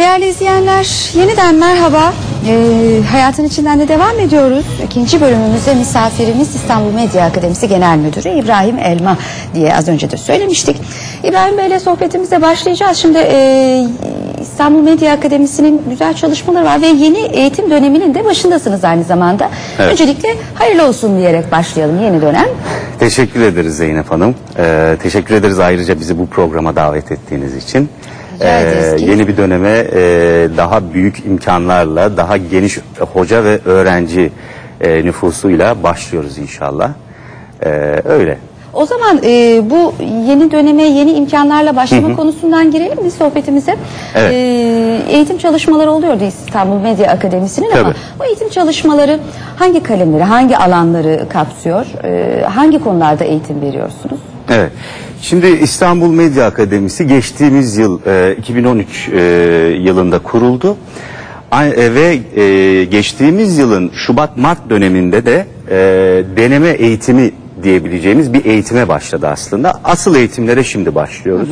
Değerli izleyenler, yeniden merhaba. Ee, hayatın içinden de devam ediyoruz. İkinci bölümümüzde misafirimiz İstanbul Medya Akademisi Genel Müdürü İbrahim Elma diye az önce de söylemiştik. İbrahim Bey'le sohbetimize başlayacağız. Şimdi e, İstanbul Medya Akademisi'nin güzel çalışmaları var ve yeni eğitim döneminin de başındasınız aynı zamanda. Evet. Öncelikle hayırlı olsun diyerek başlayalım yeni dönem. Teşekkür ederiz Zeynep Hanım. Ee, teşekkür ederiz ayrıca bizi bu programa davet ettiğiniz için. Ederiz. yeni bir döneme e, daha büyük imkanlarla, daha geniş hoca ve öğrenci e, nüfusuyla başlıyoruz inşallah. Ee, öyle. O zaman e, bu yeni döneme yeni imkanlarla başlama konusundan girelim biz sohbetimize. Evet. E, eğitim çalışmaları oluyordu İstanbul Medya Akademisi'nin ama bu eğitim çalışmaları hangi kalemleri, hangi alanları kapsıyor? E, hangi konularda eğitim veriyorsunuz? Evet. Şimdi İstanbul Medya Akademisi geçtiğimiz yıl e, 2013 e, yılında kuruldu. Ay- e, ve e, geçtiğimiz yılın Şubat-Mart döneminde de e, deneme eğitimi diyebileceğimiz bir eğitime başladı aslında. Asıl eğitimlere şimdi başlıyoruz.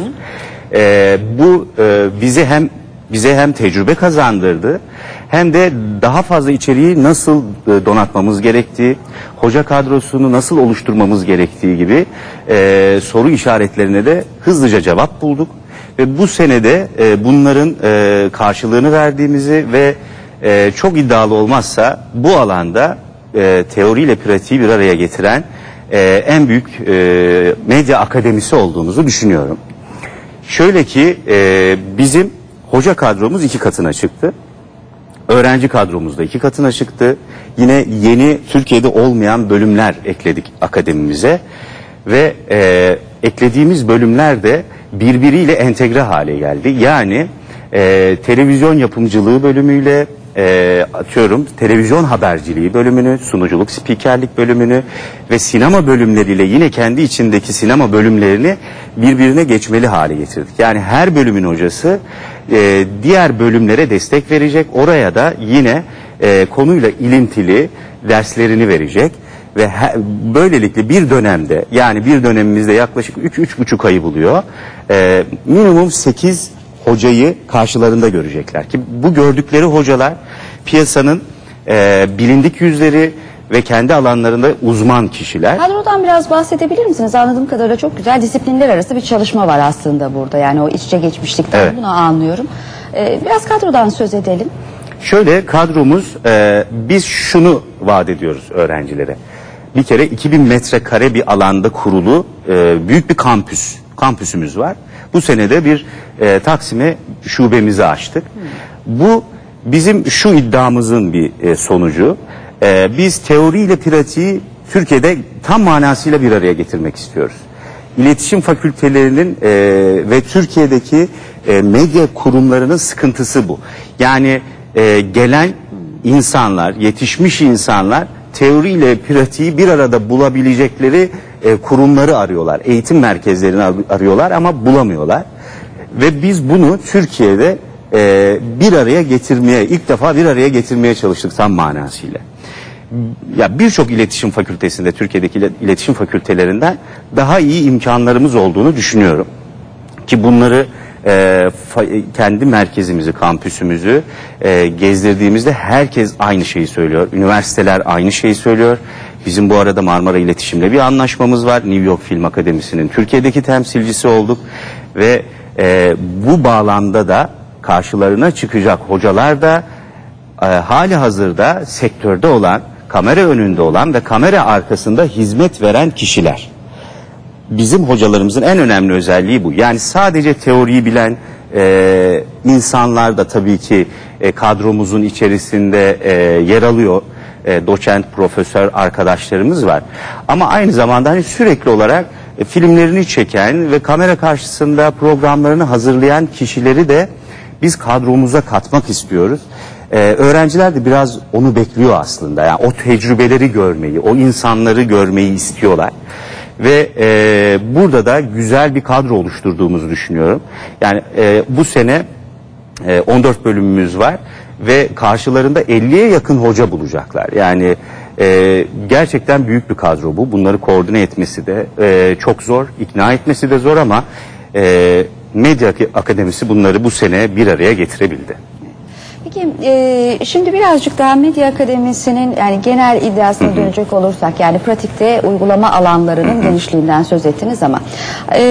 E, bu e, bize hem bize hem tecrübe kazandırdı hem de daha fazla içeriği nasıl e, donatmamız gerektiği, hoca kadrosunu nasıl oluşturmamız gerektiği gibi e, soru işaretlerine de hızlıca cevap bulduk. Ve bu senede e, bunların e, karşılığını verdiğimizi ve e, çok iddialı olmazsa bu alanda e, teoriyle pratiği bir araya getiren e, en büyük e, medya akademisi olduğumuzu düşünüyorum. Şöyle ki e, bizim hoca kadromuz iki katına çıktı. Öğrenci kadromuz da iki katına çıktı. Yine yeni Türkiye'de olmayan bölümler ekledik akademimize. Ve e, eklediğimiz bölümler de birbiriyle entegre hale geldi. Yani e, televizyon yapımcılığı bölümüyle e, atıyorum televizyon haberciliği bölümünü, sunuculuk, spikerlik bölümünü ve sinema bölümleriyle yine kendi içindeki sinema bölümlerini birbirine geçmeli hale getirdik. Yani her bölümün hocası e, diğer bölümlere destek verecek. Oraya da yine e, konuyla ilintili derslerini verecek ve böylelikle bir dönemde yani bir dönemimizde yaklaşık 3-3,5 ayı buluyor. E, minimum 8 hocayı karşılarında görecekler ki bu gördükleri hocalar piyasanın e, bilindik yüzleri ve kendi alanlarında uzman kişiler. Kadrodan biraz bahsedebilir misiniz? Anladığım kadarıyla çok güzel disiplinler arası bir çalışma var aslında burada. Yani o iç içe geçmişlikten Evet. bunu anlıyorum. E, biraz kadrodan söz edelim. Şöyle kadromuz e, biz şunu vaat ediyoruz öğrencilere. Bir kere 2000 metrekare bir alanda kurulu e, büyük bir kampüs, kampüsümüz var. Bu senede bir e, Taksim'e şubemizi açtık. Bu bizim şu iddiamızın bir e, sonucu. E, biz teori ile pratiği Türkiye'de tam manasıyla bir araya getirmek istiyoruz. İletişim fakültelerinin e, ve Türkiye'deki e, medya kurumlarının sıkıntısı bu. Yani e, gelen insanlar, yetişmiş insanlar teoriyle pratiği bir arada bulabilecekleri e, kurumları arıyorlar. Eğitim merkezlerini ar- arıyorlar ama bulamıyorlar. Ve biz bunu Türkiye'de e, bir araya getirmeye, ilk defa bir araya getirmeye çalıştık tam manasıyla ya birçok iletişim fakültesinde Türkiye'deki ile- iletişim fakültelerinden daha iyi imkanlarımız olduğunu düşünüyorum. Ki bunları e, fa- kendi merkezimizi, kampüsümüzü e, gezdirdiğimizde herkes aynı şeyi söylüyor. Üniversiteler aynı şeyi söylüyor. Bizim bu arada Marmara İletişim'le bir anlaşmamız var. New York Film Akademisi'nin Türkiye'deki temsilcisi olduk. Ve e, bu bağlamda da karşılarına çıkacak hocalar da e, hali hazırda sektörde olan, kamera önünde olan ve kamera arkasında hizmet veren kişiler. Bizim hocalarımızın en önemli özelliği bu. Yani sadece teoriyi bilen e, insanlar da tabii ki e, kadromuzun içerisinde e, yer alıyor. E, doçent, profesör arkadaşlarımız var. Ama aynı zamanda hani sürekli olarak e, filmlerini çeken ve kamera karşısında programlarını hazırlayan kişileri de biz kadromuza katmak istiyoruz. Ee, öğrenciler de biraz onu bekliyor aslında. Yani o tecrübeleri görmeyi, o insanları görmeyi istiyorlar. Ve e, burada da güzel bir kadro oluşturduğumuzu düşünüyorum. Yani e, bu sene e, 14 bölümümüz var ve karşılarında 50'ye yakın hoca bulacaklar. Yani e, gerçekten büyük bir kadro bu. Bunları koordine etmesi de e, çok zor, ikna etmesi de zor ama e, Medya Akademisi bunları bu sene bir araya getirebildi. Peki e, şimdi birazcık daha Medya Akademisi'nin yani genel iddiasına dönecek olursak yani pratikte uygulama alanlarının genişliğinden söz ettiniz ama e,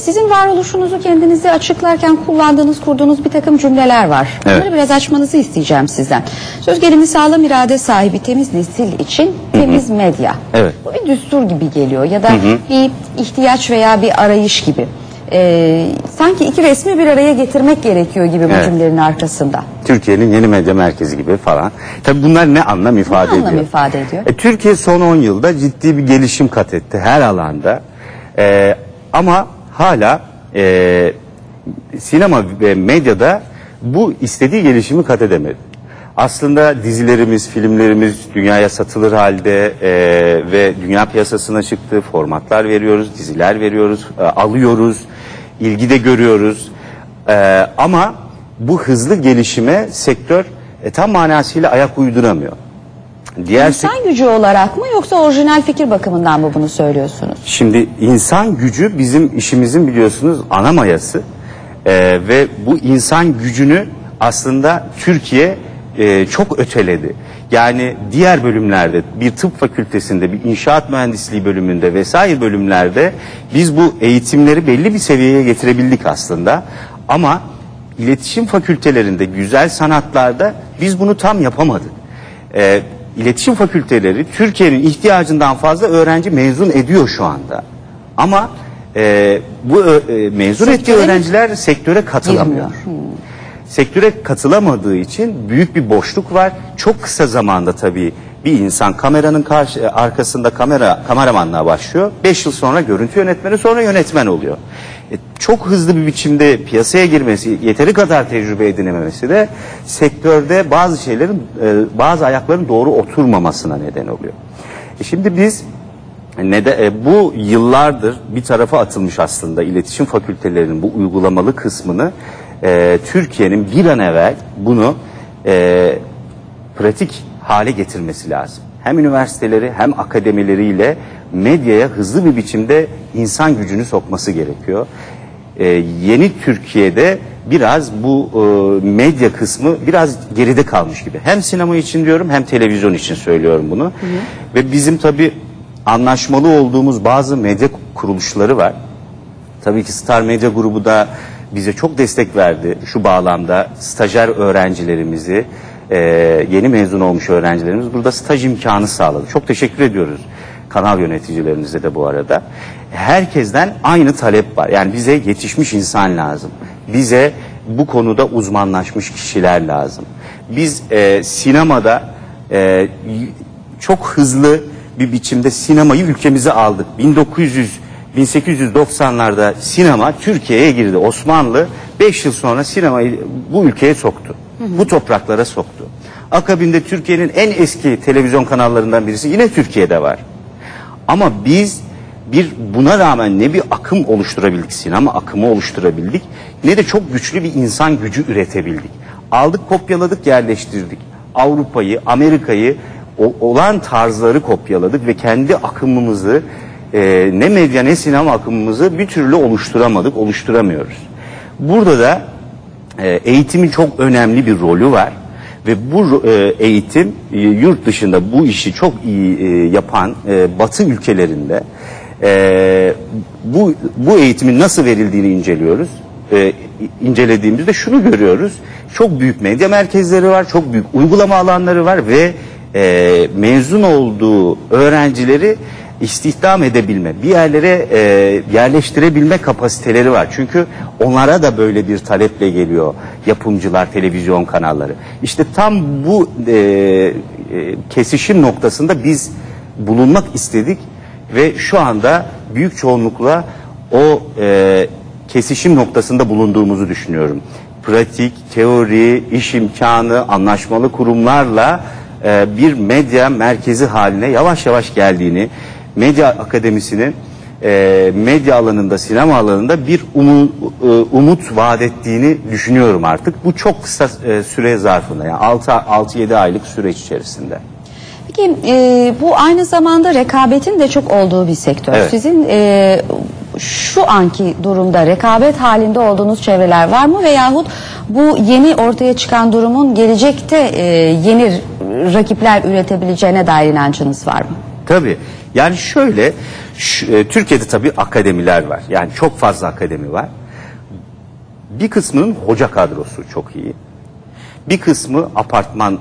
sizin varoluşunuzu kendinizi açıklarken kullandığınız kurduğunuz bir takım cümleler var. Bunları Evet. biraz açmanızı isteyeceğim sizden. Söz gelimi sağlam irade sahibi temiz nesil için temiz medya. Evet. Bu bir düstur gibi geliyor ya da bir ihtiyaç veya bir arayış gibi. E, sanki iki resmi bir araya getirmek gerekiyor gibi bu Evet. cümlenin arkasında. Türkiye'nin yeni medya merkezi gibi falan. Tabii bunlar ne anlam ifade anlam ediyor? ifade ediyor? E, Türkiye son 10 yılda ciddi bir gelişim kat etti her alanda. E, ama hala e, sinema ve medyada bu istediği gelişimi kat edemedi. Aslında dizilerimiz, filmlerimiz dünyaya satılır halde e, ve dünya piyasasına çıktı. Formatlar veriyoruz, diziler veriyoruz, e, alıyoruz, ilgi de görüyoruz. E, ama bu hızlı gelişime sektör e, tam manasıyla ayak uyduramıyor. Diğer İnsan gücü olarak mı yoksa orijinal fikir bakımından mı bunu söylüyorsunuz? Şimdi insan gücü bizim işimizin biliyorsunuz ana mayası Ee, ve bu insan gücünü aslında Türkiye e, çok öteledi. Yani diğer bölümlerde bir tıp fakültesinde bir inşaat mühendisliği bölümünde vesaire bölümlerde biz bu eğitimleri belli bir seviyeye getirebildik aslında. Ama iletişim fakültelerinde güzel sanatlarda biz bunu tam yapamadık. Ee, iletişim fakülteleri Türkiye'nin ihtiyacından fazla öğrenci mezun ediyor şu anda. Ama e, bu e, mezun ettiği Sektöre mi? öğrenciler sektöre katılamıyor. Girmiyor. Sektöre katılamadığı için büyük bir boşluk var. Çok kısa zamanda tabii bir insan kameranın karşı, e, arkasında kamera kameramanlığa başlıyor. 5 yıl sonra görüntü yönetmeni sonra yönetmen oluyor. E, çok hızlı bir biçimde piyasaya girmesi, yeteri kadar tecrübe edinememesi de sektörde bazı şeylerin e, bazı ayakların doğru oturmamasına neden oluyor. E, şimdi biz ne de e, bu yıllardır bir tarafa atılmış aslında iletişim fakültelerinin bu uygulamalı kısmını e, Türkiye'nin bir an evvel bunu e, pratik hale getirmesi lazım. Hem üniversiteleri hem akademileriyle medyaya hızlı bir biçimde insan gücünü sokması gerekiyor. E, yeni Türkiye'de biraz bu e, medya kısmı biraz geride kalmış gibi. Hem sinema için diyorum hem televizyon için söylüyorum bunu. Ve bizim tabii anlaşmalı olduğumuz bazı medya kuruluşları var. Tabii ki Star Medya Grubu da bize çok destek verdi şu bağlamda. Stajyer öğrencilerimizi, e, yeni mezun olmuş öğrencilerimiz burada staj imkanı sağladı. Çok teşekkür ediyoruz kanal yöneticilerimize de bu arada. Herkesten aynı talep var. Yani bize yetişmiş insan lazım. Bize bu konuda uzmanlaşmış kişiler lazım. Biz e, sinemada e, çok hızlı bir biçimde sinemayı ülkemize aldık. 1900 1890'larda sinema Türkiye'ye girdi. Osmanlı 5 yıl sonra sinemayı bu ülkeye soktu. Bu topraklara soktu. Akabinde Türkiye'nin en eski televizyon kanallarından birisi yine Türkiye'de var. Ama biz bir buna rağmen ne bir akım oluşturabildik, sinema akımı oluşturabildik ne de çok güçlü bir insan gücü üretebildik. Aldık, kopyaladık, yerleştirdik. Avrupa'yı, Amerika'yı olan tarzları kopyaladık ve kendi akımımızı e, ne medya ne sinema akımımızı bir türlü oluşturamadık, oluşturamıyoruz. Burada da e, eğitimin çok önemli bir rolü var ve bu e, eğitim e, yurt dışında bu işi çok iyi e, yapan e, Batı ülkelerinde e, bu bu eğitimin nasıl verildiğini inceliyoruz. E, incelediğimizde şunu görüyoruz. Çok büyük medya merkezleri var, çok büyük uygulama alanları var ve e, mezun olduğu öğrencileri istihdam edebilme, bir yerlere e, yerleştirebilme kapasiteleri var. Çünkü onlara da böyle bir taleple geliyor yapımcılar, televizyon kanalları. İşte tam bu e, e, kesişim noktasında biz bulunmak istedik ve şu anda büyük çoğunlukla o e, kesişim noktasında bulunduğumuzu düşünüyorum. Pratik, teori, iş imkanı, anlaşmalı kurumlarla e, bir medya merkezi haline yavaş yavaş geldiğini, medya akademisinin e, medya alanında, sinema alanında bir umu- e, umut vaat ettiğini düşünüyorum artık. Bu çok kısa e, süre zarfında yani 6-7 aylık süreç içerisinde. Peki e, bu aynı zamanda rekabetin de çok olduğu bir sektör. Evet. Sizin e, şu anki durumda rekabet halinde olduğunuz çevreler var mı veyahut bu yeni ortaya çıkan durumun gelecekte e, yeni rakipler üretebileceğine dair inancınız var mı? Tabii. Yani şöyle, şu- e, Türkiye'de tabii akademiler var. Yani çok fazla akademi var. Bir kısmının hoca kadrosu çok iyi. Bir kısmı apartman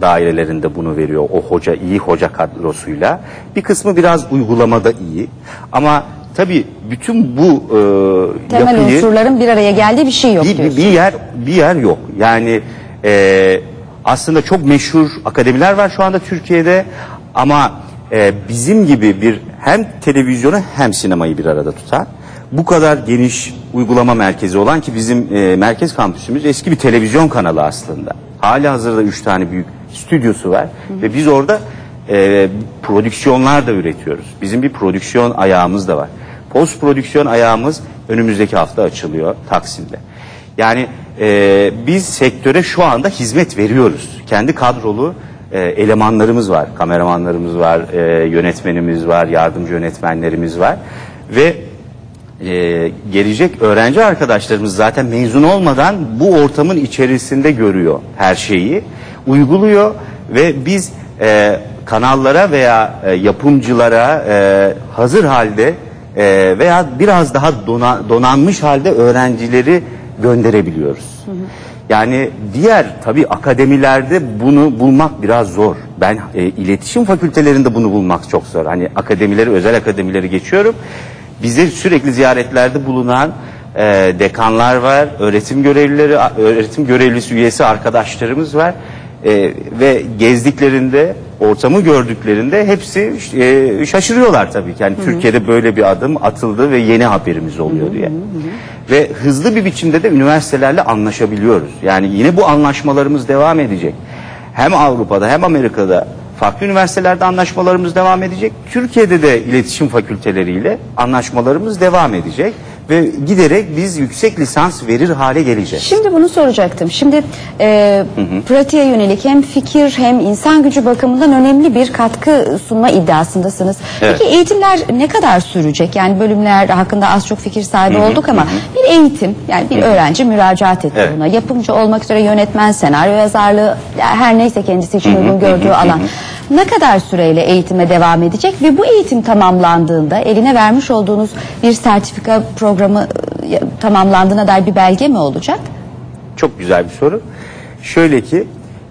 dairelerinde bunu veriyor o hoca iyi hoca kadrosuyla. Bir kısmı biraz uygulamada iyi. Ama tabii bütün bu e, Temel yapıyı unsurların bir araya geldiği bir şey yok bir, bir, diyorsun. bir yer bir yer yok. Yani e, aslında çok meşhur akademiler var şu anda Türkiye'de ama e, bizim gibi bir hem televizyonu hem sinemayı bir arada tutan bu kadar geniş uygulama merkezi olan ki bizim e, merkez kampüsümüz eski bir televizyon kanalı aslında. Hali hazırda üç tane büyük stüdyosu var ve biz orada e, prodüksiyonlar da üretiyoruz. Bizim bir prodüksiyon ayağımız da var. Post prodüksiyon ayağımız önümüzdeki hafta açılıyor Taksim'de. Yani e, biz sektöre şu anda hizmet veriyoruz. Kendi kadrolu e, elemanlarımız var, kameramanlarımız var, e, yönetmenimiz var, yardımcı yönetmenlerimiz var. Ve e, gelecek öğrenci arkadaşlarımız zaten mezun olmadan bu ortamın içerisinde görüyor her şeyi, uyguluyor. Ve biz kanallara veya e, yapımcılara hazır halde veya biraz daha dona- donanmış halde öğrencileri gönderebiliyoruz. Yani diğer tabii akademilerde bunu bulmak biraz zor. Ben e, iletişim fakültelerinde bunu bulmak çok zor. Hani akademileri, özel akademileri geçiyorum. Bize sürekli ziyaretlerde bulunan e, dekanlar var, öğretim görevlileri, öğretim görevlisi üyesi arkadaşlarımız var. E, ve gezdiklerinde, ortamı gördüklerinde hepsi e, şaşırıyorlar tabii ki. Yani Türkiye'de böyle bir adım atıldı ve yeni haberimiz oluyor diye. Ve hızlı bir biçimde de üniversitelerle anlaşabiliyoruz. Yani yine bu anlaşmalarımız devam edecek. Hem Avrupa'da hem Amerika'da farklı üniversitelerde anlaşmalarımız devam edecek. Türkiye'de de iletişim fakülteleriyle anlaşmalarımız devam edecek. Ve giderek biz yüksek lisans verir hale geleceğiz. Şimdi bunu soracaktım. Şimdi e, pratiğe yönelik hem fikir hem insan gücü bakımından önemli bir katkı sunma iddiasındasınız. Evet. Peki eğitimler ne kadar sürecek? Yani bölümler hakkında az çok fikir sahibi olduk ama bir eğitim yani bir öğrenci müracaat etti Evet. buna. Yapımcı olmak üzere yönetmen, senaryo yazarlığı ya her neyse kendisi için uygun gördüğü alan. Ne kadar süreyle eğitime devam edecek ve bu eğitim tamamlandığında eline vermiş olduğunuz bir sertifika programı e, tamamlandığına dair bir belge mi olacak? Çok güzel bir soru. Şöyle ki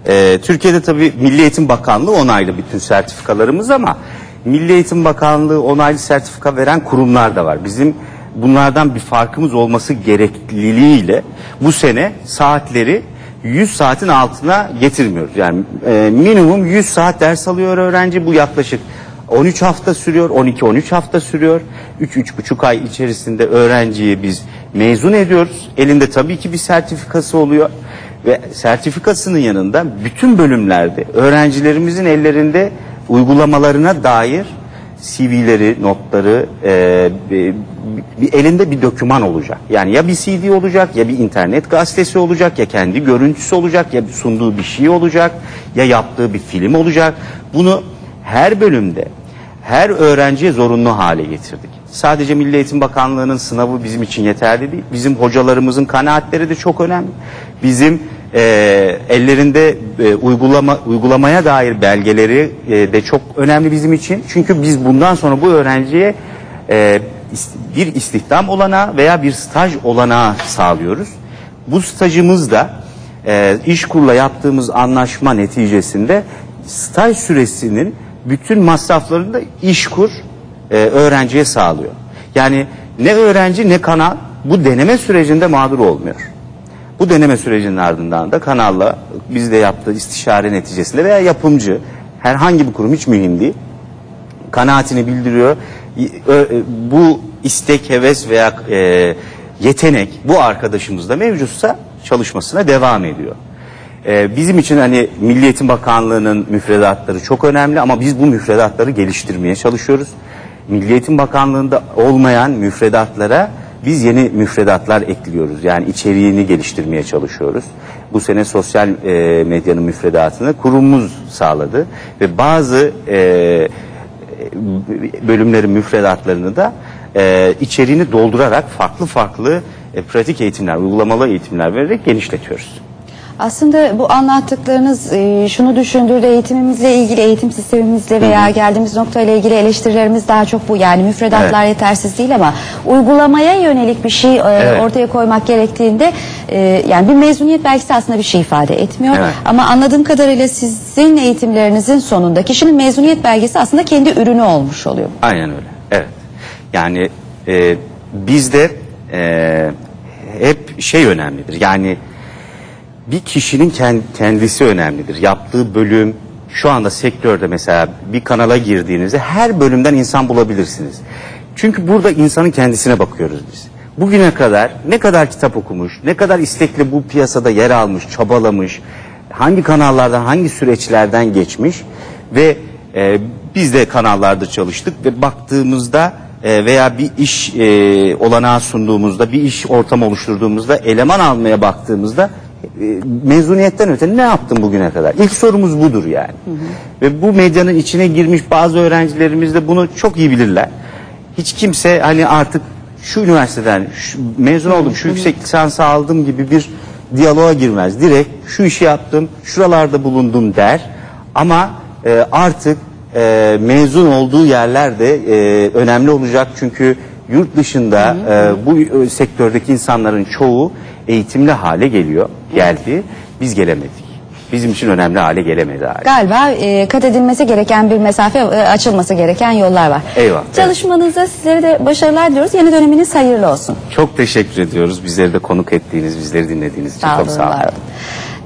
e, Türkiye'de tabii Milli Eğitim Bakanlığı onaylı bütün sertifikalarımız ama Milli Eğitim Bakanlığı onaylı sertifika veren kurumlar da var. Bizim bunlardan bir farkımız olması gerekliliğiyle bu sene saatleri 100 saatin altına getirmiyoruz. Yani e, minimum 100 saat ders alıyor öğrenci. Bu yaklaşık 13 hafta sürüyor, 12-13 hafta sürüyor. 3-3,5 ay içerisinde öğrenciyi biz mezun ediyoruz. Elinde tabii ki bir sertifikası oluyor. Ve sertifikasının yanında bütün bölümlerde öğrencilerimizin ellerinde uygulamalarına dair CV'leri, notları, e, bir, bir elinde bir doküman olacak. Yani ya bir CD olacak, ya bir internet gazetesi olacak, ya kendi görüntüsü olacak, ya sunduğu bir şey olacak, ya yaptığı bir film olacak. Bunu her bölümde, her öğrenciye zorunlu hale getirdik. Sadece Milli Eğitim Bakanlığı'nın sınavı bizim için yeterli değil. Bizim hocalarımızın kanaatleri de çok önemli. Bizim e, ellerinde e, uygulama uygulamaya dair belgeleri e, de çok önemli bizim için. Çünkü biz bundan sonra bu öğrenciye e, bir istihdam olanağı veya bir staj olanağı sağlıyoruz. Bu stajımız da e, İşkur'la yaptığımız anlaşma neticesinde staj süresinin bütün masraflarını da İşkur e, öğrenciye sağlıyor. Yani ne öğrenci ne kanal bu deneme sürecinde mağdur olmuyor. Bu deneme sürecinin ardından da kanalla bizde yaptığı istişare neticesinde veya yapımcı herhangi bir kurum hiç mühim değil kanaatini bildiriyor. E, Bu istek, heves veya e, yetenek bu arkadaşımızda mevcutsa çalışmasına devam ediyor. E, bizim için hani Milli Eğitim Bakanlığı'nın müfredatları çok önemli ama biz bu müfredatları geliştirmeye çalışıyoruz. Milli Eğitim Bakanlığı'nda olmayan müfredatlara biz yeni müfredatlar ekliyoruz. Yani içeriğini geliştirmeye çalışıyoruz. Bu sene sosyal e, medyanın müfredatını kurumumuz sağladı ve bazı e, bölümlerin müfredatlarını da e, içeriğini doldurarak farklı farklı e, pratik eğitimler, uygulamalı eğitimler vererek genişletiyoruz. Aslında bu anlattıklarınız e, şunu düşündürdü eğitimimizle ilgili eğitim sistemimizle veya geldiğimiz noktayla ilgili eleştirilerimiz daha çok bu yani müfredatlar Evet. yetersiz değil ama uygulamaya yönelik bir şey e, Evet. ortaya koymak gerektiğinde e, yani bir mezuniyet belgesi aslında bir şey ifade etmiyor Evet. ama anladığım kadarıyla sizin eğitimlerinizin sonunda kişinin mezuniyet belgesi aslında kendi ürünü olmuş oluyor. Aynen öyle. Evet. Yani e, bizde e, hep şey önemlidir. Yani bir kişinin ken- kendisi önemlidir. Yaptığı bölüm şu anda sektörde mesela bir kanala girdiğinizde her bölümden insan bulabilirsiniz. Çünkü burada insanın kendisine bakıyoruz biz. Bugüne kadar ne kadar kitap okumuş, ne kadar istekli bu piyasada yer almış, çabalamış, hangi kanallardan, hangi süreçlerden geçmiş ve e, biz de kanallarda çalıştık ve baktığımızda e, veya bir iş e, olanağı sunduğumuzda, bir iş ortamı oluşturduğumuzda, eleman almaya baktığımızda mezuniyetten öte ne yaptın bugüne kadar? İlk sorumuz budur yani. Ve bu medyanın içine girmiş bazı öğrencilerimiz de bunu çok iyi bilirler. Hiç kimse hani artık şu üniversiteden şu, mezun oldum, şu yüksek lisansı aldım gibi bir diyaloğa girmez. Direkt şu işi yaptım, şuralarda bulundum der. Ama e, artık e, mezun olduğu yerler de e, önemli olacak çünkü yurt dışında e, bu e, sektördeki insanların çoğu eğitimli hale geliyor, geldi. Biz gelemedik. Bizim için önemli hale gelemedi hala. Galiba e, kat edilmesi gereken bir mesafe, e, açılması gereken yollar var. Eyvallah, evet. Çalışmanızda sizlere de başarılar diliyoruz. Yeni döneminiz hayırlı olsun. Çok teşekkür ediyoruz. Bizleri de konuk ettiğiniz, bizleri dinlediğiniz için çok sağ olun. var olun.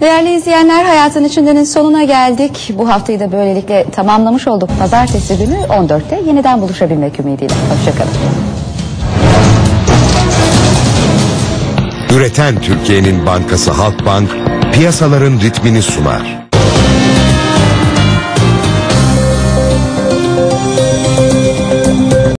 Değerli izleyenler Hayatın İçinde'nin sonuna geldik. Bu haftayı da böylelikle tamamlamış olduk. Pazartesi günü 14'te yeniden buluşabilmek ümidiyle. Hoşçakalın. Üreten Türkiye'nin bankası Halkbank piyasaların ritmini sunar.